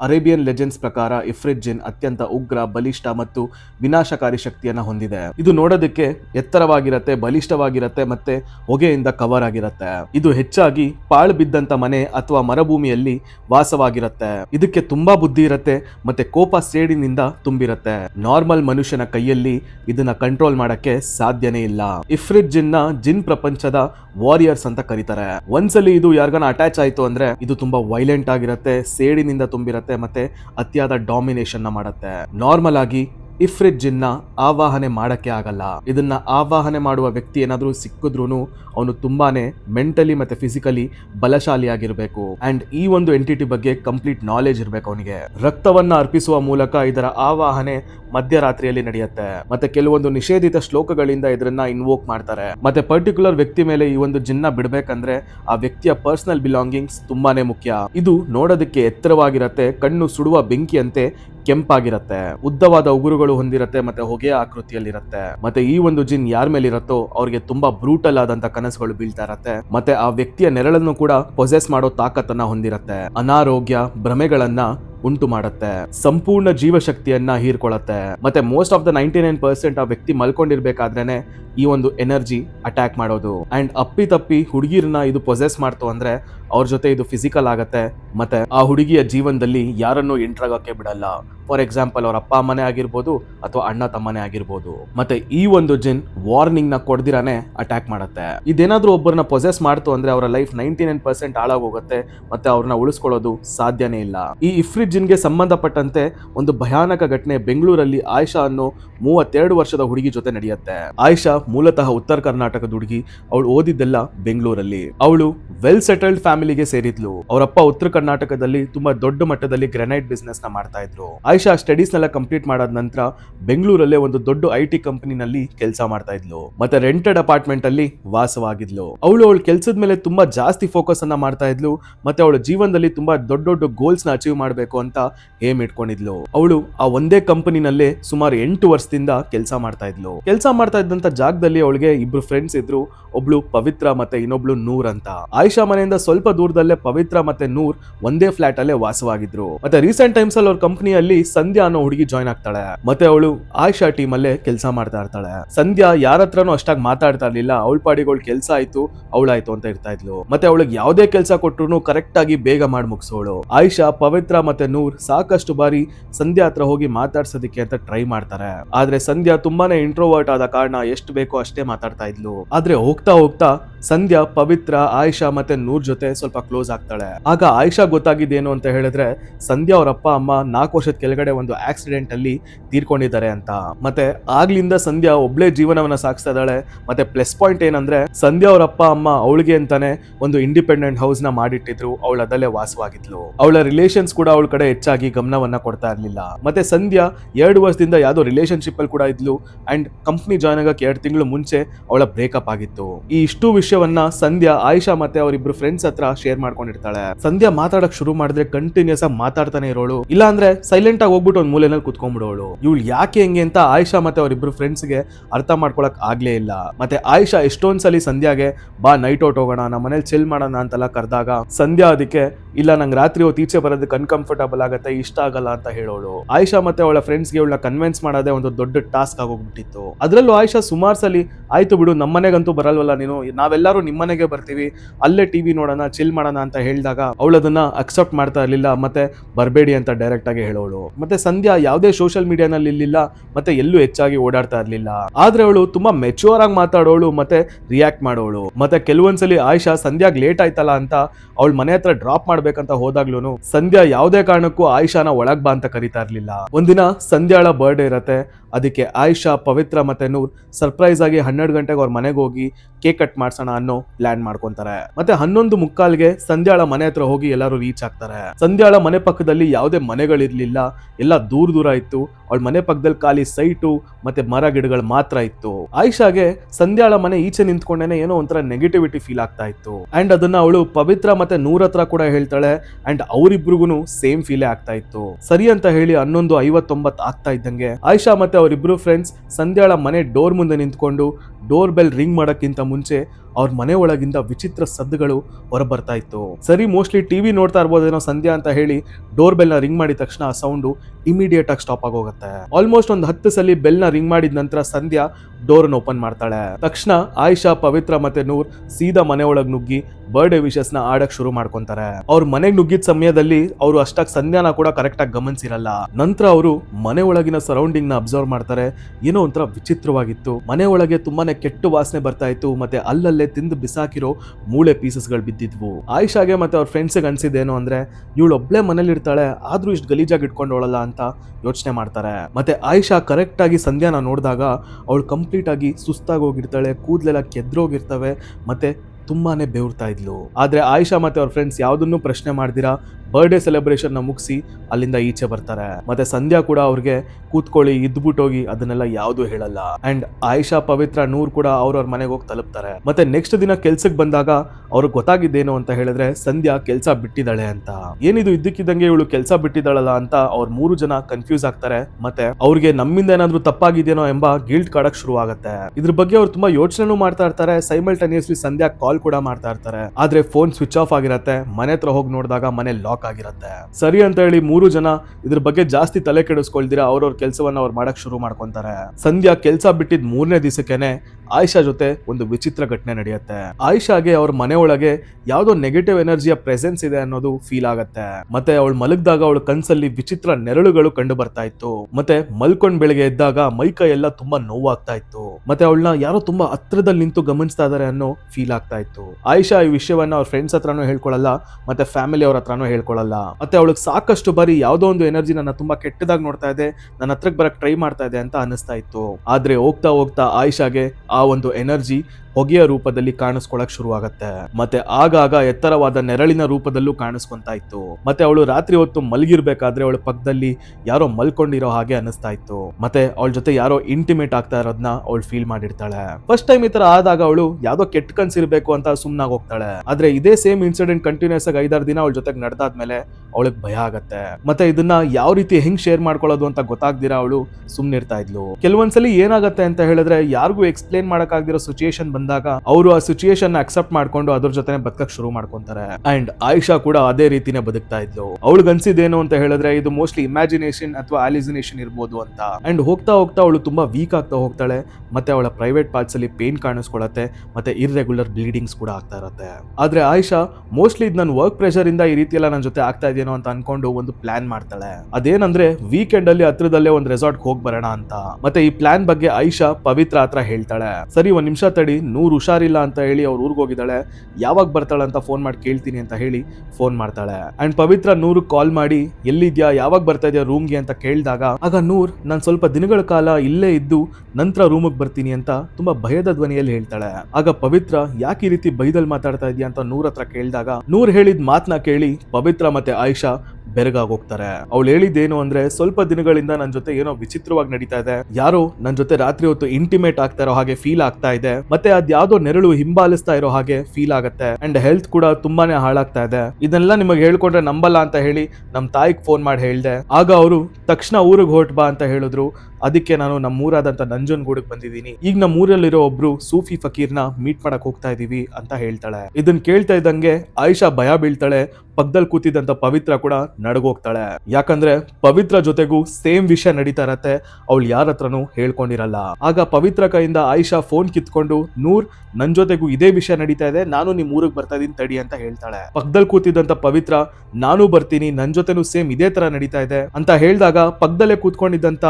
Arabian legends ಪ್ರಕಾರ ಇಫ್ರಿಟ್ ಜಿನ್ ಅತ್ಯಂತ ಉಗ್ರ, ಬಲಿಷ್ಠ ಮತ್ತು ವಿನಾಶಕಾರಿ ಶಕ್ತಿಯನ್ನ ಹೊಂದಿದೆ. ಇದು ನೋಡೋದಕ್ಕೆ ಎತ್ತರವಾಗಿರತ್ತೆ, ಬಲಿಷ್ಠವಾಗಿರತ್ತೆ ಮತ್ತೆ ಹೊಗೆಯಿಂದ ಕವರ್ ಆಗಿರತ್ತೆ. ಇದು ಹೆಚ್ಚಾಗಿ ಪಾಳು ಬಿದ್ದಂತ ಮನೆ ಅಥವಾ ಮರಭೂಮಿಯಲ್ಲಿ ವಾಸವಾಗಿರತ್ತೆ. ಇದಕ್ಕೆ ತುಂಬಾ ಬುದ್ಧಿ ಇರತ್ತೆ ಮತ್ತೆ ಕೋಪ ಸೇಡಿನಿಂದ ತುಂಬಿರತ್ತೆ. ನಾರ್ಮಲ್ ಮನುಷ್ಯನ ಕೈಯಲ್ಲಿ ಇದನ್ನ ಕಂಟ್ರೋಲ್ ಮಾಡಕ್ಕೆ ಸಾಧ್ಯನೇ ಇಲ್ಲ. ಇಫ್ರಿಟ್ ಜಿನ್ನ ಜಿನ್ ಪ್ರಪಂಚದ ವಾರಿಯರ್ಸ್ ಅಂತ ಕರೀತಾರೆ. ಒಂದ್ಸಲಿ ಇದು ಯಾರಿಗಾನ ಅಟ್ಯಾಚ್ ಆಯ್ತು ಅಂದ್ರೆ ಇದು ತುಂಬಾ ವೈಲೆಂಟ್ ಆಗಿರತ್ತೆ, ಸೇಡಿನಿಂದ ತುಂಬಿರತ್ತೆ. ಮತ್ತೆ ಅತಿಯಾದ ಡಾಮಿನೇಷನ್ ಮಾಡುತ್ತೆ. ನಾರ್ಮಲ್ ಆಗಿ ಇಫ್ರಿಟ್ ಜಿನ್ನ ಆವಾಹನೆ ಮಾಡಕ್ಕೆ ಆಗಲ್ಲ. ಇದನ್ನ ಆವಾಹನೆ ಮಾಡುವ ವ್ಯಕ್ತಿ ಏನಾದರೂ ಸಿಕ್ಕಿದ್ರು ಅವನು ತುಂಬಾನೇ ಮೆಂಟಲಿ ಮತ್ತೆ ಫಿಸಿಕಲಿ ಬಲಶಾಲಿ ಆಗಿರ್ಬೇಕು ಅಂಡ್ ಈ ಒಂದು ಎಂಟಿಟಿ ಬಗ್ಗೆ ಕಂಪ್ಲೀಟ್ ನಾಲೆಜ್ ಇರ್ಬೇಕು ಅವನಿಗೆ. ರಕ್ತವನ್ನ ಅರ್ಪಿಸುವ ಮೂಲಕ ಇದರ ಆವಾಹನೆ ಮಧ್ಯರಾತ್ರಿಯಲ್ಲಿ ನಡೆಯುತ್ತೆ. ಮತ್ತೆ ಕೆಲವೊಂದು ನಿಷೇಧಿತ ಶ್ಲೋಕಗಳಿಂದ ಇದನ್ನ ಇನ್ವೋಕ್ ಮಾಡ್ತಾರೆ. ಮತ್ತೆ ಪರ್ಟಿಕ್ಯುಲರ್ ವ್ಯಕ್ತಿ ಮೇಲೆ ಈ ಒಂದು ಜಿನ್ನ ಬಿಡಬೇಕಂದ್ರೆ ಆ ವ್ಯಕ್ತಿಯ ಪರ್ಸನಲ್ ಬಿಲಾಂಗಿಂಗ್ಸ್ ತುಂಬಾನೇ ಮುಖ್ಯ. ಇದು ನೋಡೋದಕ್ಕೆ ಎತ್ತರವಾಗಿರತ್ತೆ, ಕಣ್ಣು ಸುಡುವ ಬೆಂಕಿಯಂತೆ ಕೆಂಪಾಗಿರತ್ತೆ. ಉದ್ದವಾದ ಉಗುರುಗಳು ಹೊಂದಿರತ್ತೆ, ಮತ್ತೆ ಹೊಗೆಯ ಆಕೃತಿಯಲ್ಲಿರತ್ತೆ. ಮತ್ತೆ ಈ ಒಂದು ಜಿನ್ ಯಾರ ಮೇಲೆ ಇರತ್ತೋ ಅವ್ರಿಗೆ ತುಂಬಾ ಬ್ರೂಟಲ್ ಆದಂತ ಕನಸುಗಳು ಬೀಳ್ತಾ ಇರತ್ತೆ. ಮತ್ತೆ ಆ ವ್ಯಕ್ತಿಯ ನೆರಳನ್ನು ಕೂಡ ಪೊಸೆಸ್ ಮಾಡೋ ತಾಕತ್ತನ್ನ ಹೊಂದಿರತ್ತೆ. ಅನಾರೋಗ್ಯ, ಭ್ರಮೆಗಳನ್ನ ಉಂಟು ಮಾಡುತ್ತೆ. ಸಂಪೂರ್ಣ ಜೀವಶಕ್ತಿಯನ್ನ ಹೀರ್ಕೊಳ್ಳುತ್ತೆ ಮತ್ತೆ most of the ninety nine percent ಆ ವ್ಯಕ್ತಿ ಮಲ್ಕೊಂಡಿರ್ಬೇಕಾದ್ರೇನೆ ಈ ಒಂದು ಎನರ್ಜಿ ಅಟ್ಯಾಕ್ ಮಾಡೋದು. ಅಂಡ್ ಅಪ್ಪಿ ತಪ್ಪಿ ಹುಡುಗಿರನ್ನ ಇದು ಪೊಸೆಸ್ ಮಾಡ್ತು ಅಂದ್ರೆ ಅವ್ರ ಜೊತೆ ಇದು ಫಿಸಿಕಲ್ ಆಗತ್ತೆ. ಮತ್ತೆ ಆ ಹುಡುಗಿಯ ಜೀವನದಲ್ಲಿ ಯಾರನ್ನು ಎಂಟ್ರಾಗಕ್ಕೆ ಬಿಡಲ್ಲ. ಫಾರ್ ಎಕ್ಸಾಂಪಲ್ ಅವ್ರ ಅಪ್ಪ ಅಮ್ಮನೇ ಆಗಿರ್ಬೋದು ಅಥವಾ ಅಣ್ಣ ತಮ್ಮನೇ ಆಗಿರ್ಬೋದು. ಮತ್ತೆ ಈ ಒಂದು ಜಿನ್ ವಾರ್ನಿಂಗ್ನ ಕೊಡ್ದಿರಾನೆ ಅಟ್ಯಾಕ್ ಮಾಡುತ್ತೆ. ಇದೇನಾದ್ರೂ ಒಬ್ಬರನ್ನ ಪೊಸೆಸ್ ಮಾಡ್ತು ಅಂದ್ರೆ ಅವರ ಲೈಫ್ ನೈಂಟಿ ನೈನ್ ಪರ್ಸೆಂಟ್ ಹಾಳಾಗೋಗುತ್ತೆ ಮತ್ತೆ ಅವ್ರನ್ನ ಉಳಿಸ್ಕೊಳ್ಳೋದು ಸಾಧ್ಯನೇ ಇಲ್ಲ. ಈ ಜಿನ್ಗೆ ಸಂಬಂಧಪಟ್ಟಂತೆ ಒಂದು ಭಯಾನಕ ಘಟನೆ ಬೆಂಗಳೂರಲ್ಲಿ ಆಯಿಷಾ ಅನ್ನೋ ಮೂವತ್ತೆರಡು ವರ್ಷದ ಹುಡುಗಿ ಜೊತೆ ನಡೆಯುತ್ತೆ. ಆಯಿಷಾ ಮೂಲತಃ ಉತ್ತರ ಕರ್ನಾಟಕದ ಹುಡುಗಿ, ಅವಳು ಓದಿದ್ದೆಲ್ಲ ಬೆಂಗಳೂರಲ್ಲಿ. ಅವಳು ವೆಲ್ ಸೆಟಲ್ಡ್ ಫ್ಯಾಮಿಲಿಗೆ ಸೇರಿದ್ಲು. ಅವರಪ್ಪ ಉತ್ತರ ಕರ್ನಾಟಕದಲ್ಲಿ ತುಂಬಾ ದೊಡ್ಡ ಮಟ್ಟದಲ್ಲಿ ಗ್ರೆನೈಟ್ ಬಿಸ್ನೆಸ್ನ ಮಾಡ್ತಾ ಇದ್ರು. ಆಯಿಷಾ ಸ್ಟಡೀಸ್ ನೆಲ್ಲ ಕಂಪ್ಲೀಟ್ ಮಾಡಾದ ನಂತರ ಬೆಂಗಳೂರಲ್ಲೇ ಒಂದು ದೊಡ್ಡ ಐ ಟಿ ಕಂಪನಿನಲ್ಲಿ ಕೆಲಸ ಮಾಡ್ತಾ ಇದ್ಲು. ಮತ್ತೆ ರೆಂಟೆಡ್ ಅಪಾರ್ಟ್ಮೆಂಟ್ ಅಲ್ಲಿ ವಾಸವಾಗಿದ್ಲು. ಅವಳು ಅವಳ ಕೆಲಸದ ಮೇಲೆ ತುಂಬಾ ಜಾಸ್ತಿ ಫೋಕಸ್ ಅನ್ನ ಮಾಡ್ತಾ ಇದ್ಲು. ಮತ್ತೆ ಅವಳ ಜೀವನದಲ್ಲಿ ತುಂಬಾ ದೊಡ್ಡ ದೊಡ್ಡ ಗೋಲ್ಸ್ನ ಅಚೀವ್ ಮಾಡಬೇಕು ಅಂತ ಏಮ್ ಇಟ್ಕೊಂಡಿದ್ಲು. ಅವಳು ಆ ಒಂದೇ ಕಂಪನಿನಲ್ಲೇ ಸುಮಾರು ಎಂಟು ವರ್ಷದಿಂದ ಕೆಲಸ ಮಾಡ್ತಾ ಇದ್ಲು. ಕೆಲಸ ಮಾಡ್ತಾ ಇದ್ದಂತ ಜಾಗದಲ್ಲಿ ಅವಳಿಗೆ ಇಬ್ರು ಫ್ರೆಂಡ್ಸ್ ಇದ್ರು. ಒಬ್ಳು ಪವಿತ್ರ ಮತ್ತೆ ಇನ್ನೊಬ್ಳು ನೂರ್ ಅಂತ. ಆಯಿಷಾ ಮನೆಯಿಂದ ಸ್ವಲ್ಪ ದೂರದಲ್ಲೇ ಪವಿತ್ರ ಮತ್ತೆ ನೂರ್ ಒಂದೇ ಫ್ಲಾಟ್ ಅಲ್ಲೇ ವಾಸವಾಗಿದ್ರು. ಮತ್ತೆ ರೀಸೆಂಟ್ ಟೈಮ್ಸ್ ಅಲ್ಲಿ ಅವ್ರ ಕಂಪನಿಯಲ್ಲಿ ಸಂಧ್ಯಾ ಅನ್ನೋ ಹುಡುಗಿ ಜಾಯ್ನ್ ಆಗ್ತಾಳೆ. ಮತ್ತೆ ಅವಳು ಆಯಿಷಾ ಟೀಮ್ ಅಲ್ಲೇ ಕೆಲಸ ಮಾಡ್ತಾ ಇರ್ತಾಳೆ. ಸಂಧ್ಯಾ ಯಾರತ್ರನೂ ಅಷ್ಟಾಗಿ ಮಾತಾಡ್ತಾ ಇರ್ಲಿಲ್ಲ. ಅವಳ ಪಾಡಿಗಳು ಕೆಲಸ ಆಯ್ತು ಅವಳಾಯ್ತು ಅಂತ ಇರ್ತಾ ಇದ್ಲು. ಮತ್ತೆ ಅವಳಿಗೆ ಯಾವುದೇ ಕೆಲಸ ಕೊಟ್ರು ಕರೆಕ್ಟ್ ಆಗಿ ಬೇಗ ಮಾಡಿ ಮುಗಿಸೋಳು ಆಯಿಷಾ, ಪವಿತ್ರ ಮತ್ತೆ ನೂರ್ ಸಾಕಷ್ಟು ಬಾರಿ ಸಂಧ್ಯಾ ಹತ್ರ ಹೋಗಿ ಮಾತಾಡ್ಸೋದಕ್ಕೆ ಅಂತ ಟ್ರೈ ಮಾಡ್ತಾರೆ. ಆದ್ರೆ ಸಂಧ್ಯಾ ತುಂಬಾನೇ ಇಂಟ್ರೋವರ್ಟ್ ಆದ ಕಾರಣ ಎಷ್ಟು ಬೇಕೋ ಅಷ್ಟೇ ಮಾತಾಡ್ತಾ ಇದ್ಲು. ಆದ್ರೆ ಹೋಗ್ತಾ ಹೋಗ್ತಾ ಸಂಧ್ಯಾ, ಪವಿತ್ರ, ಆಯಿಷಾ ಮತ್ತೆ ನೂರ್ ಜೊತೆ ಸ್ವಲ್ಪ ಕ್ಲೋಸ್ ಆಗ್ತಾಳೆ. ಆಗ ಆಯಿಷಾ ಗೊತ್ತಾಗಿದ್ದೇನು ಅಂತ ಹೇಳಿದ್ರೆ, ಸಂಧ್ಯಾ ಅವ್ರ ಅಪ್ಪ, ಅಮ್ಮ ನಾಲ್ಕು ವರ್ಷದ ಕೆಳಗಡೆ ಒಂದು ಆಕ್ಸಿಡೆಂಟ್ ಅಲ್ಲಿ ತೀರ್ಕೊಂಡಿದ್ದಾರೆ ಅಂತ. ಮತ್ತೆ ಆಗ್ಲಿಂದ ಸಂಧ್ಯಾ ಒಬ್ಳೆ ಜೀವನವನ್ನ ಸಾಗಿಸ್ತಾ ಇದ್ದಾಳೆ. ಮತ್ತೆ ಪ್ಲಸ್ ಪಾಯಿಂಟ್ ಏನಂದ್ರೆ, ಸಂಧ್ಯಾ ಅವ್ರ ಅಪ್ಪ, ಅಮ್ಮ ಅವಳಿಗೆ ಅಂತಾನೆ ಒಂದು ಇಂಡಿಪೆಂಡೆಂಟ್ ಹೌಸ್ನ ಮಾಡಿಟ್ಟಿದ್ರು. ಅವಳು ಅದಲ್ಲೇ ವಾಸವಾಗಿದ್ಲು. ಅವಳ ರಿಲೇಷನ್ಸ್ ಕೂಡ ಅವಳ ಕಡೆ ಹೆಚ್ಚಾಗಿ ಗಮನವನ್ನ ಕೊಡ್ತಾ ಇರಲಿಲ್ಲ. ಮತ್ತೆ ಸಂಧ್ಯಾ ಎರಡು ವರ್ಷದಿಂದ ಯಾವ್ದೋ ರಿಲೇಶನ್ಶಿಪ್ ಅಲ್ಲಿ ಕೂಡ ಇದ್ಲು ಅಂಡ್ ಕಂಪ್ನಿ ಜಾಯ್ನ್ ಆಗಕ್ಕೆ ಎರಡು ತಿಂಗಳು ಮುಂಚೆ ಅವಳ ಬ್ರೇಕಪ್ ಆಗಿತ್ತು. ಈ ಇಷ್ಟು ವಿಷಯವನ್ನ ಸಂಧ್ಯಾ, ಆಯಿಷಾ ಮತ್ತೆ ಅವರಿಬ್ರು ಫ್ರೆಂಡ್ಸ್ ಹತ್ರ ಶೇರ್ ಮಾಡ್ಕೊಂಡಿರ್ತಾಳೆ. ಸಂಧ್ಯಾ ಮಾತಾಡಕ್ ಶುರು ಮಾಡಿದ್ರೆ ಕಂಟಿನ್ಯೂಸ್ ಆಗಿ ಮಾತಾಡ್ತಾನೆ ಇರೋಳು. ಇಲ್ಲ ಅಂದ್ರೆ ಸೈಲೆಂಟ್ ಆಗಿ ಹೋಗ್ಬಿಟ್ಟು ಒಂದ್ ಮೂಲೆನಲ್ಲಿ ಕುತ್ಕೊಂಡ್ಬಿಡೋಳು. ಇವಳು ಯಾಕೆ ಹೆಂಗೆ ಅಂತ ಆಯಿಷಾ ಮತ್ತೆ ಅವರಿಬ್ರು ಫ್ರೆಂಡ್ಸ್ಗೆ ಅರ್ಥ ಮಾಡ್ಕೊಳಕ್ ಆಗ್ಲೇ ಇಲ್ಲ. ಮತ್ತೆ ಆಯಿಷಾ ಎಷ್ಟೊಂದ್ಸಲಿ ಸಂಧ್ಯಾಗೆ, ಬಾ ನೈಟ್ ಔಟ್ ಹೋಗೋಣ ನಮ್ಮ ಮನೇಲಿ ಚಿಲ್ ಮಾಡೋಣ ಅಂತೆಲ್ಲ ಕರೆದಾಗ ಸಂಧ್ಯಾ ಅದಕ್ಕೆ, ಇಲ್ಲ, ನಂಗೆ ರಾತ್ರಿ ಹೊತ್ತು ಈಚೆ ಬರೋದಕ್ಕೆ ಅನ್ಕಂಫರ್ಟಬಲ್ ಆಗತ್ತೆ, ಇಷ್ಟ ಆಗಲ್ಲ ಅಂತ ಹೇಳೋಳು. ಆಯಿಷಾ ಮತ್ತೆ ಅವಳ ಫ್ರೆಂಡ್ಸ್ಗೆ ಇವಳನ್ನ ಕನ್ವಿನ್ಸ್ ಮಾಡೋದೇ ಒಂದು ದೊಡ್ಡ ಟಾಸ್ಕ್ ಆಗೋಗ್ಬಿಟ್ಟಿತ್ತು. ಅದರಲ್ಲೂ ಆಯಿಷಾ ಸುಮಾರು ಸಲಿ ಆಯ್ತು ಬಿಡು ನಮ್ಮನೆಗಂತೂ ಬರಲ್ವಲ್ಲ ನೀನು, ನಾವೆಲ್ಲರೂ ನಿಮ್ಮನೆಗೆ ಬರ್ತೀವಿ, ಅಲ್ಲೇ ಟಿವಿ ನೋಡೋಣ ಚಿಲ್ ಮಾಡೋಣ ಅಂತ ಹೇಳಿದಾಗ ಅವಳದನ್ನ ಅಕ್ಸೆಪ್ಟ್ ಮಾಡ್ತಾ ಇರಲಿಲ್ಲ, ಮತ್ತೆ ಬರಬೇಡಿ ಅಂತ ಡೈರೆಕ್ಟ್ ಆಗಿ ಹೇಳೋಳು. ಮತ್ತೆ ಸಂಧ್ಯಾ ಯಾವುದೇ ಸೋಷಿಯಲ್ ಮೀಡಿಯಾನಲ್ಲಿ ಇಲ್ಲಿಲ್ಲ ಮತ್ತೆ ಎಲ್ಲೂ ಹೆಚ್ಚಾಗಿ ಓಡಾಡ್ತಾ ಇರಲಿಲ್ಲ. ಆದ್ರೆ ಅವಳು ತುಂಬಾ ಮೆಚೂರ್ ಆಗಿ ಮಾತಾಡೋಳು, ಮತ್ತೆ ರಿಯಾಕ್ಟ್ ಮಾಡೋಳು. ಮತ್ತೆ ಕೆಲವೊಂದ್ಸಲಿ ಆಯಿಷಾ, ಸಂಧ್ಯಾಗ್ ಲೇಟ್ ಆಯ್ತಲ್ಲ ಅಂತ ಅವಳ ಮನೆ ಹತ್ರ ಡ್ರಾಪ್ ಮಾಡ್ಬೇಕಂತ ಹೋದಾಗ್ಲೂ ಸಂಧ್ಯಾ ಯಾವುದೇ ಕಾರಣಕ್ಕೂ ಆಯಿಷಾನ ಒಳಗ್ ಬಾ ಅಂತ ಕರಿತಾ ಇರ್ಲಿಲ್ಲ. ಒಂದಿನ ಸಂಧ್ಯಾಳ ಬರ್ಡೇ ಇರತ್ತೆ. ಅದಕ್ಕೆ ಆಯಿಷಾ, ಪವಿತ್ರ ಮತ್ತೆ ನೂರ್ ಸರ್ಪ್ರೈಸ್ ಆಗಿ ಹನ್ನೆರಡು ಗಂಟೆಗೆ ಅವ್ರ ಮನೆಗೆ ಹೋಗಿ ಕೇಕ್ ಕಟ್ ಮಾಡ್ಸೋಣ ಅನ್ನೋ ಪ್ಲಾನ್ ಮಾಡ್ಕೊಂತಾರೆ. ಮತ್ತೆ ಹನ್ನೊಂದು ಮುಕ್ಕಾಲ್ಗೆ ಸಂಧ್ಯಾಳ ಮನೆ ಹತ್ರ ಹೋಗಿ ಎಲ್ಲರೂ ರೀಚ್ ಆಗ್ತಾರೆ. ಸಂಧ್ಯಾಳ ಮನೆ ಪಕ್ಕದಲ್ಲಿ ಯಾವುದೇ ಮನೆಗಳಿರ್ಲಿಲ್ಲ, ಎಲ್ಲ ದೂರ ದೂರ ಇತ್ತು. ಅವಳ ಮನೆ ಪಕ್ಕದಲ್ಲಿ ಖಾಲಿ ಸೈಟು ಮತ್ತೆ ಮರ ಗಿಡಗಳು ಮಾತ್ರ ಇತ್ತು. ಆಯಿಷಾಗೆ ಸಂಧ್ಯಾಳ ಮನೆ ಈಚೆ ನಿಂತ್ಕೊಂಡೇನೆ ಏನೋ ಒಂಥರ ನೆಗೆಟಿವಿಟಿ ಫೀಲ್ ಆಗ್ತಾ ಇತ್ತು. ಅಂಡ್ ಅದನ್ನ ಅವಳು ಪವಿತ್ರ ಮತ್ತೆ ನೂರ್ ಹತ್ರ ಕೂಡ ಹೇಳ್ತಾಳೆ ಅಂಡ್ ಅವರಿಬ್ರಿಗೂ ಸೇಮ್ ಫೀಲೇ ಆಗ್ತಾ ಇತ್ತು. ಸರಿ ಅಂತ ಹೇಳಿ ಹನ್ನೊಂದು ಐವತ್ತೊಂಬತ್ತು ಆಗ್ತಾ ಇದ್ದಂಗೆ ಆಯಿಷಾ ಮತ್ತೆ ಅವರಿಬ್ರು ಫ್ರೆಂಡ್ಸ್ ಸಂಧ್ಯಾಳ ಮನೆ ಡೋರ್ ಮುಂದೆ ನಿಂತ್ಕೊಂಡು ಡೋರ್ ಬೆಲ್ ರಿಂಗ್ ಮಾಡೋಕ್ಕಿಂತ ಮುಂಚೆ ಅವ್ರ ಮನೆ ಒಳಗಿಂದ ವಿಚಿತ್ರ ಸದ್ದುಗಳು ಹೊರಬರ್ತಾ ಇತ್ತು. ಸರಿ ಮೋಸ್ಟ್ಲಿ ಟಿವಿ ನೋಡ್ತಾ ಇರ್ಬೋದೇನೋ ಸಂಧ್ಯಾ ಅಂತ ಹೇಳಿ ಡೋರ್ ಬೆಲ್ನ ರಿಂಗ್ ಮಾಡಿದ ತಕ್ಷಣ ಆ ಸೌಂಡು ಇಮಿಡಿಯೇಟ್ ಆಗಿ ಸ್ಟಾಪ್ ಆಗೋಗುತ್ತೆ ಆಲ್ಮೋಸ್ಟ್ ಒಂದು ಹತ್ತು ಸಲ ಬೆಲ್ನ ರಿಂಗ್ ಮಾಡಿದ ನಂತರ ಸಂಧ್ಯಾ ಡೋರ್ ಓಪನ್ ಮಾಡ್ತಾಳೆ. ತಕ್ಷಣ ಆಯಿಷಾ, ಪವಿತ್ರ ಮತ್ತೆ ನೂರ್ ಸೀದಾ ಮನೆ ಒಳಗೆ ನುಗ್ಗಿ ಬರ್ಡೇ ನ ಆಡಕ್ ಶುರು ಮಾಡ್ಕೊಂತಾರೆ. ಅವ್ರ ಮನೆಗೆ ನುಗ್ಗಿದ ಸಮಯದಲ್ಲಿ ಅವರು ಅಷ್ಟಾಗಿ ಸಂಧ್ಯಾನ ಕೂಡ ಕರೆಕ್ಟ್ ಆಗಿ ಗಮನಿಸಿರಲ್ಲ. ನಂತರ ಅವರು ಮನೆ ಒಳಗಿನ ಸರೌಂಡಿಂಗ್ನ ಅಬ್ಸರ್ವ್ ಮಾಡ್ತಾರೆ. ಏನೋ ಒಂಥರ ವಿಚಿತ್ರವಾಗಿತ್ತು. ಮನೆ ಒಳಗೆ ತುಂಬಾನೇ ಕೆಟ್ಟ ವಾಸನೆ ಬರ್ತಾ ಇತ್ತು, ಮತ್ತೆ ಅಲ್ಲಲ್ಲೇ ತಿಂದು ಬಿಸಾಕಿರೋ ಮೂಳೆ ಪೀಸಸ್ಗಳು ಬಿದ್ದಿದ್ವು. ಆಯಿಷಾಗೆ ಮತ್ತೆ ಅವ್ರ ಫ್ರೆಂಡ್ಸ್ ಅನ್ಸಿದ್ದೇನು ಅಂದ್ರೆ, ಇವಳು ಒಬ್ಳೆ ಮನೇಲಿ ಇರ್ತಾಳೆ ಆದ್ರೂ ಇಷ್ಟು ಗಲೀಜಾಗಿ ಇಟ್ಕೊಂಡವಳಲ್ಲ ಅಂತ ಯೋಚನೆ ಮಾಡ್ತಾರೆ. ಮತ್ತೆ ಆಯಿಷಾ ಕರೆಕ್ಟ್ ಆಗಿ ಸಂಧ್ಯಾನ ನೋಡಿದಾಗ, ಅವಳು ಕಂಪ್ಲೀಟ್ ಆಗಿ ಸುಸ್ತಾಗಿ ಹೋಗಿರ್ತಾಳೆ ಕೂದಲೆಲ್ಲ ಕೆದ್ರೋಗಿರ್ತವೆ, ಮತ್ತೆ ತುಂಬಾನೇ ಬೆವರ್ತಾ ಇದ್ಲು. ಆದ್ರೆ ಆಯಿಷಾ ಮತ್ತೆ ಅವ್ರ ಫ್ರೆಂಡ್ಸ್ ಯಾವುದನ್ನು ಪ್ರಶ್ನೆ ಮಾಡ್ದಿರಾ ಬರ್ಡೇ ಸೆಲೆಬ್ರೇಷನ್ ಮುಗಿಸಿ ಅಲ್ಲಿಂದ ಈಚೆ ಬರ್ತಾರೆ. ಮತ್ತೆ ಸಂಧ್ಯಾ ಕೂಡ ಅವ್ರಿಗೆ ಕೂತ್ಕೊಳ್ಳಿ, ಇದ್ಬಿಟ್ಟೋಗಿ ಅದನ್ನೆಲ್ಲ ಯಾವ್ದು ಹೇಳಲ್ಲ. ಅಂಡ್ ಆಯಿಷಾ, ಪವಿತ್ರ, ನೂರ್ ಕೂಡ ಅವ್ರವ್ರ ಮನೆಗೆ ಹೋಗಿ ತಲುಪ್ತಾರೆ. ಮತ್ತೆ ನೆಕ್ಸ್ಟ್ ದಿನ ಕೆಲ್ಸಕ್ಕೆ ಬಂದಾಗ ಅವ್ರಿಗೆ ಗೊತ್ತಾಗಿದ್ದೇನು ಅಂತ ಹೇಳಿದ್ರೆ ಸಂಧ್ಯಾ ಕೆಲ್ಸ ಬಿಟ್ಟಿದ್ದಾಳೆ ಅಂತ. ಏನಿದು ಇದ್ದಕ್ಕಿದ್ದಂಗೆ ಇವಳು ಕೆಲ್ಸ ಬಿಟ್ಟಿದ್ದಾಳಲ್ಲ ಅಂತ ಅವ್ರ ಮೂರು ಜನ ಕನ್ಫ್ಯೂಸ್ ಆಗ್ತಾರೆ. ಮತ್ತೆ ಅವ್ರಿಗೆ ನಮ್ಮಿಂದ ಏನಾದ್ರೂ ತಪ್ಪಾಗಿದೆಯೋ ಎಂಬ ಗಿಲ್ಟ್ ಕಾಡಕ್ ಶುರು ಆಗುತ್ತೆ ಇದ್ರ ಬಗ್ಗೆ ಅವ್ರು ತುಂಬಾ ಯೋಚನೆನೂ ಮಾಡ್ತಾ ಇರ್ತಾರೆ. ಸೈಮಲ್ಟೇನಿಯಸ್ಲಿ ಸಂಧ್ಯಾ ಕಾಲ್ ಕೂಡ ಮಾಡ್ತಾ ಇರ್ತಾರೆ. ಆದ್ರೆ ಫೋನ್ ಸ್ವಿಚ್ ಆಫ್ ಆಗಿರತ್ತೆ. ಮನೆ ಹತ್ರ ಹೋಗಿ ನೋಡಿದಾಗ ಮನೆ ಲಾಕ್ ಆಗಿರತ್ತೆ ಸರಿ ಅಂತ ಹೇಳಿ ಮೂರು ಜನ ಇದ್ರ ಬಗ್ಗೆ ಜಾಸ್ತಿ ತಲೆ ಕೆಡಿಸ್ಕೊಳ್ದಿರಾ ಅವ್ರವ್ರ ಕೆಲಸವನ್ನ ಅವ್ರು ಮಾಡಕ್ ಶುರು ಮಾಡ್ಕೊಂತಾರೆ. ಸಂಧ್ಯಾ ಕೆಲಸ ಬಿಟ್ಟಿದ್ ಮೂರನೇ ದಿವಸಕ್ಕೆನೆ ಆಯಿಷಾ ಜೊತೆ ಒಂದು ವಿಚಿತ್ರ ಘಟನೆ ನಡೆಯುತ್ತೆ. ಆಯಿಷಾಗೆ ಅವ್ರ ಮನೆ ಒಳಗೆ ಯಾವ್ದೋ ನೆಗೆಟಿವ್ ಎನರ್ಜಿಯ ಪ್ರೆಸೆನ್ಸ್ ಇದೆ ಅನ್ನೋದು ಫೀಲ್ ಆಗತ್ತೆ. ಮತ್ತೆ ಅವಳು ಮಲಗ್ದಾಗ ಅವಳ ಕನ್ಸಲ್ಲಿ ವಿಚಿತ್ರ ನೆರಳುಗಳು ಕಂಡು ಬರ್ತಾ ಇತ್ತು. ಮತ್ತೆ ಮಲ್ಕೊಂಡ್ ಬೆಳಗ್ಗೆ ಎದ್ದಾಗ ಮೈಕೈ ಎಲ್ಲ ತುಂಬಾ ನೋವಾಗ್ತಾ ಇತ್ತು. ಮತ್ತೆ ಅವಳನ್ನ ಯಾರೋ ತುಂಬಾ ಹತ್ರದಲ್ಲಿ ನಿಂತು ಗಮನಿಸ್ತಾ ಇದಾರೆ ಅನ್ನೋ ಫೀಲ್ ಆಗ್ತಾ ಇತ್ತು. ಆಯಿಷಾ ಈ ವಿಷಯವನ್ನ ಅವ್ರ ಫ್ರೆಂಡ್ಸ್ ಹತ್ರನೂ ಹೇಳ್ಕೊಳಲ್ಲ, ಮತ್ತೆ ಫ್ಯಾಮಿಲಿ ಅವ್ರ ಹತ್ರನೂ ಮತ್ತೆ ಅವಳಿಗೆ ಸಾಕಷ್ಟು ಬಾರಿ ಯಾವುದೋ ಒಂದು ಎನರ್ಜಿ ನನ್ನ ತುಂಬಾ ಕೆಟ್ಟದಾಗಿ ನೋಡ್ತಾ ಇದೆ, ನನ್ನ ಹತ್ರಕ್ಕೆ ಬರಕ್ ಟ್ರೈ ಮಾಡ್ತಾ ಇದೆ ಅಂತ ಅನಿಸ್ತಾ ಇತ್ತು. ಆದ್ರೆ ಹೋಗ್ತಾ ಹೋಗ್ತಾ ಆಯಿಷಾಗೆ ಆ ಒಂದು ಎನರ್ಜಿ ಹೊಗೆಯ ರೂಪದಲ್ಲಿ ಕಾಣಿಸ್ಕೊಳಕ್ ಶುರುವಾಗತ್ತೆ. ಮತ್ತೆ ಆಗಾಗ ಎತ್ತರವಾದ ನೆರಳಿನ ರೂಪದಲ್ಲೂ ಕಾಣಿಸ್ಕೊಂತ ಇತ್ತು. ಮತ್ತೆ ಅವಳು ರಾತ್ರಿ ಹೊತ್ತು ಮಲಗಿರ್ಬೇಕಾದ್ರೆ ಅವಳ ಪಕ್ಕದಲ್ಲಿ ಯಾರೋ ಮಲ್ಕೊಂಡಿರೋ ಹಾಗೆ ಅನಿಸ್ತಾ ಇತ್ತು. ಮತ್ತೆ ಅವಳ ಜೊತೆ ಯಾರೋ ಇಂಟಿಮೇಟ್ ಆಗ್ತಾ ಇರೋದನ್ನ ಅವಳು ಫೀಲ್ ಮಾಡಿರ್ತಾಳೆ. ಫಸ್ಟ್ ಟೈಮ್ ಈ ತರ ಆದಾಗ ಅವಳು ಯಾವ್ದೋ ಕೆಟ್ಟ ಕನ್ಸಿರ್ಬೇಕು ಅಂತ ಸುಮ್ನಾಗ್ ಹೋಗ್ತಾಳೆ. ಆದ್ರೆ ಇದೇ ಸೇಮ್ ಇನ್ಸಿಡೆಂಟ್ ಕಂಟಿನ್ಯೂಸ್ ಆಗಿ ಐದಾರು ದಿನ ಅವಳ ಜೊತೆಗೆ ನಡೆದಾದ್ಮೇಲೆ ಅವಳಿಗೆ ಭಯ ಆಗತ್ತೆ. ಮತ್ತೆ ಇದನ್ನ ಯಾವ ರೀತಿ ಹೆಂಗ್ ಶೇರ್ ಮಾಡ್ಕೊಳ್ಳೋದು ಅಂತ ಗೊತ್ತಾಗ್ದಿರ ಅವಳು ಸುಮ್ನಿರ್ತಾ ಇದ್ಲು. ಕೆಲವೊಂದ್ಸಲಿ ಏನಾಗತ್ತೆ ಅಂತ ಹೇಳಿದ್ರೆ ಯಾರಿಗೂ ಎಕ್ಸ್ಪ್ಲೇನ್ ಮಾಡಕ್ಕಾಗ್ದಿರೋ ಸಿಚುಯೇಷನ್ ಬಂದಾಗ ಅವರು ಆ ಸಿಚುಯೇಷನ್ ಅಕ್ಸೆಪ್ಟ್ ಮಾಡ್ಕೊಂಡು ಅದ್ರ ಜೊತೆ ಬದುಕಕ್ ಶುರು ಮಾಡ್ಕೊಂತಾರೆ. ಅಂಡ್ ಆಯಿಷಾ ಕೂಡ ಅದೇ ರೀತಿನೇ ಬದುಕ್ತಾ ಇದ್ಲು. ಅವಳಿಗೆ ಅನ್ಸಿದೇನು ಅಂತ ಹೇಳಿದ್ರೆ ಇದು ಮೋಸ್ಟ್ಲಿ ಇಮ್ಯಾಜಿನೇಷನ್ ಅಥವಾ ಆಲಿಸಿನೇಷನ್ ಇರ್ಬೋದು ಅಂತ. ಅಂಡ್ ಹೋಗ್ತಾ ಹೋಗ್ತಾ ಅವಳು ತುಂಬಾ ವೀಕ್ ಆಗ್ತಾ ಹೋಗ್ತಾಳೆ. ಮತ್ತೆ ಅವಳ ಪ್ರೈವೇಟ್ ಪಾರ್ಟ್ಸ್ ಅಲ್ಲಿ ಪೇನ್ ಕಾಣಿಸ್ಕೊಳತ್ತೆ. ಮತ್ತೆ ಇರ್ರೆಗ್ಯುಲರ್ ಬ್ಲೀಡಿಂಗ್ಸ್ ಕೂಡ ಆಗ್ತಾ ಇರತ್ತೆ. ಆದ್ರೆ ಆಯಿಷಾ ಮೋಸ್ಟ್ಲಿ ಇದು ನನ್ನ ವರ್ಕ್ ಪ್ರೆಷರ್ ಇಂದ ಈ ರೀತಿ ಎಲ್ಲ ನನ್ನ ಜೊತೆ ಆಗ್ತಾ ಇದೆಯೇನೋ ಅಂತ ಅನ್ಕೊಂಡು ಒಂದು ಪ್ಲಾನ್ ಮಾಡ್ತಾಳೆ. ಅದೇನಂದ್ರೆ ವೀಕೆಂಡ್ ಅಲ್ಲಿ ಹತ್ರದಲ್ಲೇ ಒಂದು ರೆಸಾರ್ಟ್ ಹೋಗಿ ಬರೋಣ ಅಂತ. ಮತ್ತೆ ಈ ಪ್ಲಾನ್ ಬಗ್ಗೆ ಆಯಿಷಾ ಪವಿತ್ರ ಹತ್ರ ಹೇಳ್ತಾಳೆ. ಸರಿ, ಒಂದ್ ನಿಮಿಷ ತಡಿ ನೂರು ಹುಷಾರಿಲ್ಲ ಅಂತ ಹೇಳಿ ಅವ್ರ ಊರಿಗೆ ಹೋಗಿದ್ದಾಳೆ. ಯಾವಾಗ ಬರ್ತಾಳೆ ಅಂತ ಫೋನ್ ಮಾಡಿ ಕೇಳ್ತೀನಿ ಅಂತ ಹೇಳಿ ಫೋನ್ ಮಾಡ್ತಾಳೆ. ಅಂಡ್ ಪವಿತ್ರ ನೂರು ಕಾಲ್ ಮಾಡಿ, ಎಲ್ಲಿದ್ಯಾ? ಯಾವಾಗ ಬರ್ತಾ ಇದೆಯಾ ರೂಮ್ಗೆ ಅಂತ ಕೇಳಿದಾಗ, ಆಗ ನೂರ್, ನಾನು ಸ್ವಲ್ಪ ದಿನಗಳ ಕಾಲ ಇಲ್ಲೇ ಇದ್ದು ನಂತರ ರೂಮಿಗೆ ಬರ್ತೀನಿ ಅಂತ ತುಂಬಾ ಭಯದ ಧ್ವನಿಯಲ್ಲಿ ಹೇಳ್ತಾಳೆ. ಆಗ ಪವಿತ್ರ, ಯಾಕೆ ಈ ರೀತಿ ಬೈದಲ್ಲಿ ಮಾತಾಡ್ತಾ ಇದೆಯಾ? ಅಂತ ನೂರ್ ಹತ್ರ ಕೇಳಿದಾಗ, ನೂರ್ ಹೇಳಿದ ಮಾತನ್ನ ಕೇಳಿ ಪವಿತ್ರ ಮತ್ತೆ ಆಯಿಷಾ ಬೆರಗಾಗಿ ಹೋಗ್ತಾರೆ ಅವಳು ಹೇಳಿದ್ದೇನು ಅಂದ್ರೆ, ಸ್ವಲ್ಪ ದಿನಗಳಿಂದ ನನ್ನ ಜೊತೆ ಏನೋ ವಿಚಿತ್ರವಾಗಿ ನಡೀತಾ ಇದೆ. ಯಾರೋ ನನ್ನ ಜೊತೆ ರಾತ್ರಿ ಹೊತ್ತು ಇಂಟಿಮೇಟ್ ಆಗ್ತಾ ಇರೋ ಹಾಗೆ ಫೀಲ್ ಆಗ್ತಾ ಇದೆ. ಮತ್ತೆ ಅದ್ಯಾವ್ದೋ ನೆರಳು ಹಿಂಬಾಲಿಸ್ತಾ ಇರೋ ಹಾಗೆ ಫೀಲ್ ಆಗುತ್ತೆ. ಅಂಡ್ ಹೆಲ್ತ್ ಕೂಡ ತುಂಬಾನೇ ಹಾಳಾಗ್ತಾ ಇದೆ. ಇದನ್ನೆಲ್ಲ ನಿಮಗೆ ಹೇಳ್ಕೊಂಡ್ರೆ ನಂಬಲ್ಲ ಅಂತ ಹೇಳಿ ನಮ್ ತಾಯಿಗೆ ಫೋನ್ ಮಾಡಿ ಹೇಳ್ದೆ. ಆಗ ಅವರು, ತಕ್ಷಣ ಊರಿಗೆ ಹೊರಟ್ ಬಾ ಅಂತ ಹೇಳಿದ್ರು. ಅದಕ್ಕೆ ನಾನು ನಮ್ಮ ಊರಾದಂತ ನಂಜನಗೂಡಿಗೆ ಬಂದಿದ್ದೀನಿ. ಈಗ ನಮ್ಮ ಊರಲ್ಲಿರೋ ಒಬ್ರು ಸೂಫಿ ಫಕೀರ್ನ ಮೀಟ್ ಮಾಡಕ್ ಹೋಗ್ತಾ ಇದೀವಿ ಅಂತ ಹೇಳ್ತಾಳೆ. ಇದನ್ನ ಕೇಳ್ತಾ ಇದ್ದಂಗೆ ಆಯಿಷಾ ಭಯ ಬೀಳ್ತಾಳೆ. ಪಕ್ಕದಲ್ಲಿ ಕೂತಿದ್ದಂತ ಪವಿತ್ರ ಕೂಡ ನಡಗೋಗ್ತಾಳೆ. ಯಾಕಂದ್ರೆ ಪವಿತ್ರ ಜೊತೆಗೂ ಸೇಮ್ ವಿಷಯ ನಡೀತಾ ಇರತ್ತೆ ಅವಳು ಯಾರ ಹತ್ರನೂ ಹೇಳ್ಕೊಂಡಿರಲ್ಲ. ಆಗ ಪವಿತ್ರ ಕೈಯಿಂದ ಆಯಿಷಾ ಫೋನ್ ಕಿತ್ಕೊಂಡು, ನೂರ್, ನನ್ ಜೊತೆಗೂ ಇದೇ ವಿಷಯ ನಡೀತಾ ಇದೆ, ನಾನು ನಿಮ್ ಊರಿಗೆ ಬರ್ತಾ ಇದೀನಿ ತಡಿ ಅಂತ ಹೇಳ್ತಾಳೆ. ಪಕ್ಕದಲ್ಲಿ ಕೂತಿದ್ದಂತ ಪವಿತ್ರ, ನಾನು ಬರ್ತೀನಿ, ನನ್ ಜೊತೆನೂ ಸೇಮ್ ಇದೇ ತರ ನಡೀತಾ ಇದೆ ಅಂತ ಹೇಳಿದಾಗ ಪಕ್ಕದಲ್ಲೇ ಕೂತ್ಕೊಂಡಿದ್ದಂತ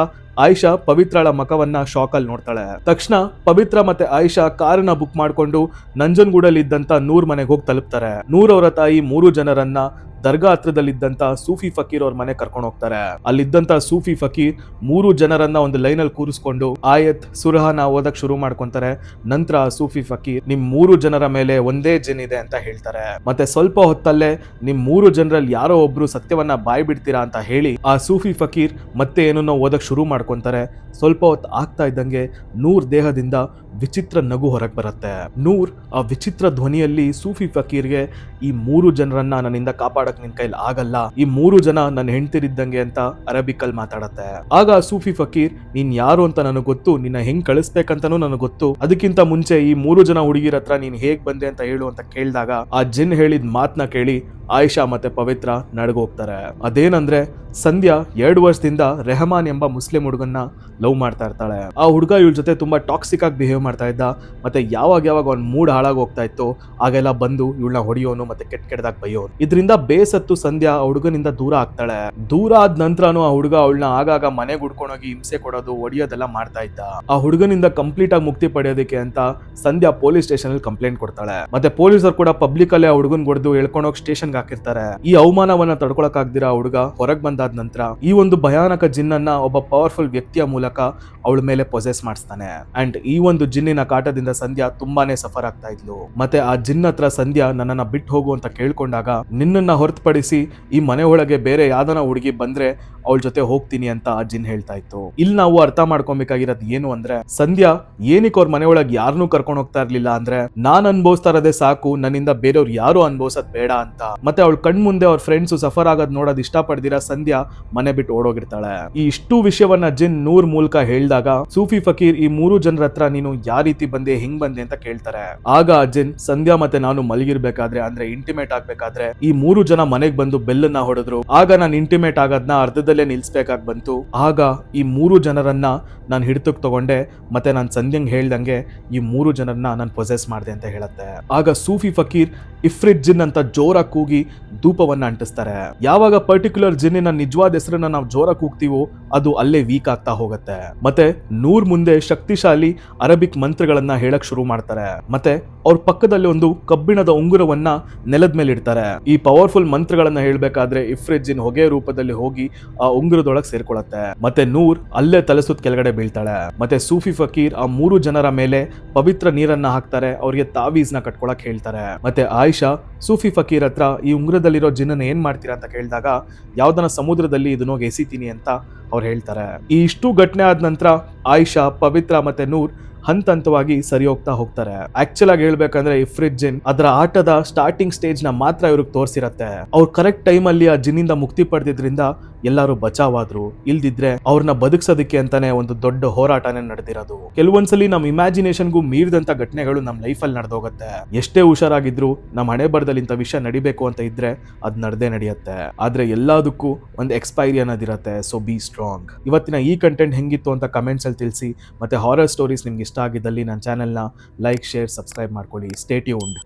ಆಯಿಷಾ ಪವಿತ್ರಳ ಮಖವನ್ನ ಶಾಕಲ್ಲಿ ನೋಡ್ತಾಳೆ. ತಕ್ಷಣ ಪವಿತ್ರ ಮತ್ತೆ ಆಯಿಷಾ ಕಾರನ್ನ ಬುಕ್ ಮಾಡ್ಕೊಂಡು ನಂಜನಗೂಡಲ್ಲಿ ಇದ್ದಂತ ನೂರ್ ಮನೆಗೆ ಹೋಗಿ ತಲುಪ್ತಾರೆ. ನೂರ್ ಅವರ ತಾಯಿ ಮೂರು ಜನರನ್ನ ದರ್ಗಾ ಹತ್ರದಲ್ಲಿದ್ದಂತ ಸೂಫಿ ಫಕೀರ್ ಅವ್ರ ಮನೆ ಕರ್ಕೊಂಡು ಹೋಗ್ತಾರೆ. ಅಲ್ಲಿದ್ದಂತ ಸೂಫಿ ಫಕೀರ್ ಮೂರು ಜನರನ್ನ ಒಂದು ಲೈನಲ್ಲಿ ಕೂರಿಸ್ಕೊಂಡು ಆಯತ್, ಸುರಹನ ಓದಕ್ ಶುರು ಮಾಡ್ಕೊಂತಾರೆ. ನಂತರ ಸೂಫಿ ಫಕೀರ್ ನಿಮ್ ಮೂರು ಜನರ ಮೇಲೆ ಒಂದೇ ಜನ್ ಇದೆ ಅಂತ ಹೇಳ್ತಾರೆ. ಮತ್ತೆ ಸ್ವಲ್ಪ ಹೊತ್ತಲ್ಲೇ ನಿಮ್ ಮೂರು ಜನರಲ್ಲಿ ಯಾರೋ ಒಬ್ರು ಸತ್ಯವನ್ನ ಬಾಯ್ ಬಿಡ್ತೀರಾ ಅಂತ ಹೇಳಿ ಆ ಸೂಫಿ ಫಕೀರ್ ಮತ್ತೆ ಏನನ್ನೋ ಓದಕ್ ಶುರು ಮಾಡ್ಕೊಂತಾರೆ. ಸ್ವಲ್ಪ ಹೊತ್ತು ಆಗ್ತಾ ಇದ್ದಂಗೆ ನೂರ್ ದೇಹದಿಂದ ವಿಚಿತ್ರ ನಗು ಹೊರಗೆ ಬರುತ್ತೆ. ನೂರ್ ಆ ವಿಚಿತ್ರ ಧ್ವನಿಯಲ್ಲಿ ಸೂಫಿ ಫಕೀರ್ಗೆ ಈ ಮೂರು ಜನರನ್ನ ನನ್ನಿಂದ ಕಾಪಾಡಕ್ ನಿನ್ ಕೈಲಿ ಆಗಲ್ಲ. ಈ ಮೂರು ಜನ ನನ್ನ ಹೆಂಡ್ತಿರಿದ್ದಂಗೆ ಅಂತ ಅರಬಿಕಲ್ ಮಾತಾಡತ್ತೆ. ಆಗ ಸೂಫಿ ಫಕೀರ್, ನೀನ್ ಯಾರು ಅಂತ ನನಗೆ ಗೊತ್ತು, ನಿನ್ನ ಹೆಂಗ್ ಕಳಿಸ್ಬೇಕಂತಾನು ನನಗೆ ಗೊತ್ತು. ಅದಕ್ಕಿಂತ ಮುಂಚೆ ಈ ಮೂರು ಜನ ಹುಡುಗಿರ ಹತ್ರ ನೀನ್ ಹೇಗ್ ಬಂದೆ ಅಂತ ಹೇಳು ಅಂತ ಕೇಳಿದಾಗ ಆ ಜಿನ್ ಹೇಳಿದ ಮಾತನ್ನ ಕೇಳಿ ಆಯಿಷಾ ಮತ್ತೆ ಪವಿತ್ರ ನಡ್ಗೋಗ್ತಾರೆ. ಅದೇನಂದ್ರೆ, ಸಂಧ್ಯಾ ಎರಡು ವರ್ಷದಿಂದ ರೆಹಮಾನ್ ಎಂಬ ಮುಸ್ಲಿಂ ಹುಡುಗನ್ನ ಲವ್ ಮಾಡ್ತಾ ಇರ್ತಾಳೆ. ಆ ಹುಡುಗ ಇವಳ ಜೊತೆ ತುಂಬಾ ಟಾಕ್ಸಿಕ್ ಆಗಿ ಬಿಹೇವ್ ಮಾಡ್ತಾ ಇದ್ದ, ಮತ್ತೆ ಯಾವಾಗ ಯಾವಾಗ ಅವ್ನ ಮೂಡ್ ಹಾಳಾಗಿ ಹೋಗ್ತಾ ಇತ್ತು, ಆಗೆಲ್ಲ ಬಂದು ಇವಳನ್ನ ಹೊಡೆಯೋನು ಮತ್ತೆ ಕೆಟ್ಟ ಕೆಟ್ಟದಾಗ ಬೈಯೋನು. ಇದರಿಂದ ಬೇಸತ್ತು ಸಂಧ್ಯಾ ಆ ಹುಡುಗನಿಂದ ದೂರ ಆಗ್ತಾಳೆ. ದೂರ ಆದ ನಂತರನು ಆ ಹುಡುಗ ಅವಳನ್ನ ಆಗಾಗ ಮನೆಗೆ ಹುಡ್ಕೊಂಡೋಗಿ ಹಿಂಸೆ ಕೊಡೋದು ಹೊಡಿಯೋದೆಲ್ಲ ಮಾಡ್ತಾ ಇದ್ದ. ಆ ಹುಡುಗನಿಂದ ಕಂಪ್ಲೀಟ್ ಆಗಿ ಮುಕ್ತಿ ಪಡೆಯೋದಕ್ಕೆ ಅಂತ ಸಂಧ್ಯಾ ಪೊಲೀಸ್ ಸ್ಟೇಷನ್ ಅಲ್ಲಿ ಕಂಪ್ಲೇಂಟ್ ಕೊಡ್ತಾಳೆ. ಮತ್ತೆ ಪೊಲೀಸರು ಕೂಡ ಪಬ್ಲಿಕ್ ಅಲ್ಲೇ ಆ ಹುಡುಗನ್ ಹೊಡೆದು ಎಳ್ಕೊಂಡೋಗಿ ಸ್ಟೇಷನ್ ಹಾಕಿರ್ತಾರೆ. ಈ ಅವಮಾನವನ್ನ ತಡ್ಕೊಳಕ್ ಆಗ್ದಿರ ಆ ಹುಡುಗ ಹೊರಗ್ ಬಂದಾದ ನಂತರ ಈ ಒಂದು ಭಯಾನಕ ಜಿನ್ನನ್ನ ಒಬ್ಬ ಪವರ್ಫುಲ್ ವ್ಯಕ್ತಿಯ ಮೂಲಕ ಅವಳ ಮೇಲೆ ಪೊಸೆಸ್ ಮಾಡಿಸ್ತಾನೆ. ಅಂಡ್ ಈ ಒಂದು ಜಿನ್ನಿನ ಕಾಟದಿಂದ ಸಂಧ್ಯಾ ತುಂಬಾನೇ ಸಫರ್ ಆಗ್ತಾ ಇದ್ಲು. ಮತ್ತೆ ಆ ಜಿನ್ ಹತ್ರ ಸಂಧ್ಯಾ ನನ್ನನ್ನ ಬಿಟ್ಟು ಹೋಗು ಅಂತ ಕೇಳ್ಕೊಂಡಾಗ ನಿನ್ನನ್ನ ಹೊರತುಪಡಿಸಿ ಈ ಮನೆ ಒಳಗೆ ಬೇರೆ ಯಾವ್ದನ ಹುಡುಗಿ ಬಂದ್ರೆ ಅವಳ ಜೊತೆ ಹೋಗ್ತೀನಿ ಅಂತ ಅಜ್ಜಿನ್ ಜಿನ್ ಹೇಳ್ತಾ ಇತ್ತು. ಇಲ್ಲಿ ನಾವು ಅರ್ಥ ಮಾಡ್ಕೊಬೇಕಾಗಿರೋದು ಏನು ಅಂದ್ರೆ, ಸಂಧ್ಯಾ ಏನಕ್ಕೆ ಅವ್ರ ಮನೆ ಯಾರನ್ನೂ ಕರ್ಕೊಂಡು ಹೋಗ್ತಾ ಇರ್ಲಿಲ್ಲ ಅಂದ್ರೆ, ನಾನ್ ಅನ್ಭವಿಸ್ತಾ ಇರೋದೇ ಸಾಕು, ನನ್ನಿಂದ ಬೇರೆಯವ್ರು ಯಾರು ಅನ್ಭವಿಸೋದ್ ಬೇಡ ಅಂತ. ಮತ್ತೆ ಅವಳ ಕಣ್ ಮುಂದೆ ಅವ್ರ ಫ್ರೆಂಡ್ಸ್ ಸಫರ್ ಆಗೋದ್ ನೋಡೋದ್ ಇಷ್ಟಪಡ್ದಿರ ಸಂಧ್ಯಾ ಮನೆ ಬಿಟ್ಟು ಓಡೋಗಿರ್ತಾಳೆ. ಈ ಇಷ್ಟು ವಿಷಯವನ್ನ ಜಿನ್ ನೂರ್ ಮೂಲಕ ಹೇಳಿದಾಗ, ಸೂಫಿ ಫಕೀರ್ ಈ ಮೂರು ಜನರ ಹತ್ರ ನೀನು ಯಾವ ರೀತಿ ಬಂದೆ, ಹೆಂಗ್ ಬಂದೆ ಅಂತ ಕೇಳ್ತಾರೆ. ಆಗ ಅಜ್ಜಿನ್, ಸಂಧ್ಯಾ ಮತ್ತೆ ನಾನು ಮಲಗಿರ್ಬೇಕಾದ್ರೆ, ಅಂದ್ರೆ ಇಂಟಿಮೇಟ್ ಆಗ್ಬೇಕಾದ್ರೆ ಈ ಮೂರು ಜನ ಮನೆಗ್ ಬಂದು ಬೆಲ್ಲನ್ನ ಹೊಡೆದ್ರು. ಆಗ ನಾನು ಇಂಟಿಮೇಟ್ ಆಗೋದ್ನ ಅರ್ಧದಲ್ಲೇ ನಿಲ್ಸ್ಬೇಕಾಗಿ ಬಂತು. ಆಗ ಈ ಮೂರು ಜನರನ್ನ ನಾನು ಹಿಡಿತಕ್ಕೆ ತಗೊಂಡೆ, ಮತ್ತೆ ನಾನು ಸಂಧ್ಯಂಗ್ ಹೇಳ್ದಂಗೆ ಈ ಮೂರು ಜನರನ್ನ ನಾನು ಪೊಸೆಸ್ ಮಾಡಿದೆ ಅಂತ ಹೇಳುತ್ತೆ. ಆಗ ಸೂಫಿ ಫಕೀರ್ ಇಫ್ರಿಟ್ ಜಿನ್ ಅಂತ ಜೋರಾಗಿ ಕೂಗಿ ಧೂಪವನ್ನ ಅಂಟಿಸ್ತಾರೆ. ಯಾವಾಗ ಪರ್ಟಿಕ್ಯುಲರ್ ಜಿನ್ನಿನ ನಿಜವಾದ ಹೆಸರನ್ನ ನಾವು ಜೋರಾಗಿ ಕೂಗ್ತೀವೋ ಅದು ಅಲ್ಲೇ ವೀಕ್ ಆಗ್ತಾ ಹೋಗುತ್ತೆ. ಮತ್ತೆ ನೂರ್ ಮುಂದೆ ಶಕ್ತಿಶಾಲಿ ಅರಬಿಕ್ ಮಂತ್ರಗಳನ್ನ ಹೇಳಕ್ ಶುರು ಮಾಡ್ತಾರೆ. ಮತ್ತೆ ಅವ್ರ ಪಕ್ಕದಲ್ಲಿ ಒಂದು ಕಬ್ಬಿಣದ ಉಂಗುರವನ್ನ ನೆಲದ ಮೇಲೆ ಇಡ್ತಾರೆ. ಈ ಪವರ್ಫುಲ್ ಮಂತ್ರಗಳನ್ನ ಹೇಳ್ಬೇಕಾದ್ರೆ ಇಫ್ರಿಜ್ ಜಿನ್ ಹೊಗೆ ರೂಪದಲ್ಲಿ ಹೋಗಿ ಆ ಉಂಗುರದೊಳಗೆ ಸೇರ್ಕೊಳತ್ತೆ. ಮತ್ತೆ ನೂರ್ ಅಲ್ಲೇ ತಲೆಸುತ್ತ ಕೆಳಗಡೆ ಬೀಳ್ತಾಳೆ. ಮತ್ತೆ ಸೂಫಿ ಫಕೀರ್ ಆ ಮೂರು ಜನರ ಮೇಲೆ ಪವಿತ್ರ ನೀರನ್ನ ಹಾಕ್ತಾರೆ. ಅವ್ರಿಗೆ ತಾವೀಸ್ನ ಕಟ್ಕೊಳಕ್ ಹೇಳ್ತಾರೆ. ಮತ್ತೆ ಆಯಿಷಾ, ಸೂಫಿ ಫಕೀರ್ ಹತ್ರ ಈ ಉಂಗುರದಲ್ಲಿರೋ ಜಿನ್ನನ್ನ ಏನ್ ಮಾಡ್ತೀರಾ ಅಂತ ಕೇಳಿದಾಗ, ಯಾವ್ದನ ಸಮುದ್ರದಲ್ಲಿ ಇದನ್ನ ಹೋಗಿ ಎಸಿತೀನಿ ಅಂತ ಅವ್ರು ಹೇಳ್ತಾರೆ. ಈ ಇಷ್ಟು ಘಟನೆ ಆದ ನಂತರ ಆಯಿಷಾ, ಪವಿತ್ರ ಮತ್ತೆ ನೂರ್ ಹಂತ ಹಂತವಾಗಿ ಸರಿ ಹೋಗ್ತಾ ಹೋಗ್ತಾರೆ. ಆಕ್ಚುಲ್ ಆಗಿ ಹೇಳ್ಬೇಕಂದ್ರೆ ಈ ಫ್ರಿಜ್ ಜಿನ್ ಅದರ ಆಟದ ಸ್ಟಾರ್ಟಿಂಗ್ ಸ್ಟೇಜ್ನ ಮಾತ್ರ ಇವ್ರಿಗೆ ತೋರಿಸಿರತ್ತೆ. ಅವ್ರು ಕರೆಕ್ಟ್ ಟೈಮ್ ಅಲ್ಲಿ ಆ ಜಿನ್ನಿಂದ ಮುಕ್ತಿ ಪಡೆದಿದ್ರಿಂದ ಎಲ್ಲರೂ ಬಚಾವಾದ್ರು, ಇಲ್ದಿದ್ರೆ ಅವ್ರನ್ನ ಬದುಕ್ಸೋದಕ್ಕೆ ಅಂತಾನೆ ಒಂದು ದೊಡ್ಡ ಹೋರಾಟನೇ ನಡೆದಿರೋದು. ಕೆಲವೊಂದ್ಸಲಿ ನಮ್ ಇಮ್ಯಾಜಿನೇಷನ್ಗೂ ಮೀರಿದಂತ ಘಟನೆಗಳು ನಮ್ ಲೈಫಲ್ಲಿ ನಡೆದೋಗತ್ತೆ. ಎಷ್ಟೇ ಹುಷಾರಾಗಿದ್ರು ನಮ್ಮ ಹಣೆ ಬರದಲ್ಲಿ ಇಂಥ ವಿಷಯ ನಡಿಬೇಕು ಅಂತ ಇದ್ರೆ ಅದ್ ನಡೆದೇ ನಡೆಯುತ್ತೆ. ಆದ್ರೆ ಎಲ್ಲದಕ್ಕೂ ಒಂದು ಎಕ್ಸ್ಪೈರಿ ಅನ್ನೋದಿರತ್ತೆ ಸೊ ಬಿ ಸ್ಟ್ರಾಂಗ್ ಇವತ್ತಿನ ಈ ಕಂಟೆಂಟ್ ಹೆಂಗಿತ್ತು ಅಂತ ಕಮೆಂಟ್ಸ್ ಅಲ್ಲಿ ತಿಳಿಸಿ, ಮತ್ತೆ ಹಾರರ್ ಸ್ಟೋರೀಸ್ ನಿಮ್ಗೆ ಇಷ್ಟ ಆಗಿದ್ದಲ್ಲಿ ನನ್ನ ಚಾನೆಲ್ನ ಲೈಕ್ ಶೇರ್ ಸಬ್ಸ್ಕ್ರೈಬ್ ಮಾಡ್ಕೊಳ್ಳಿ. Stay tuned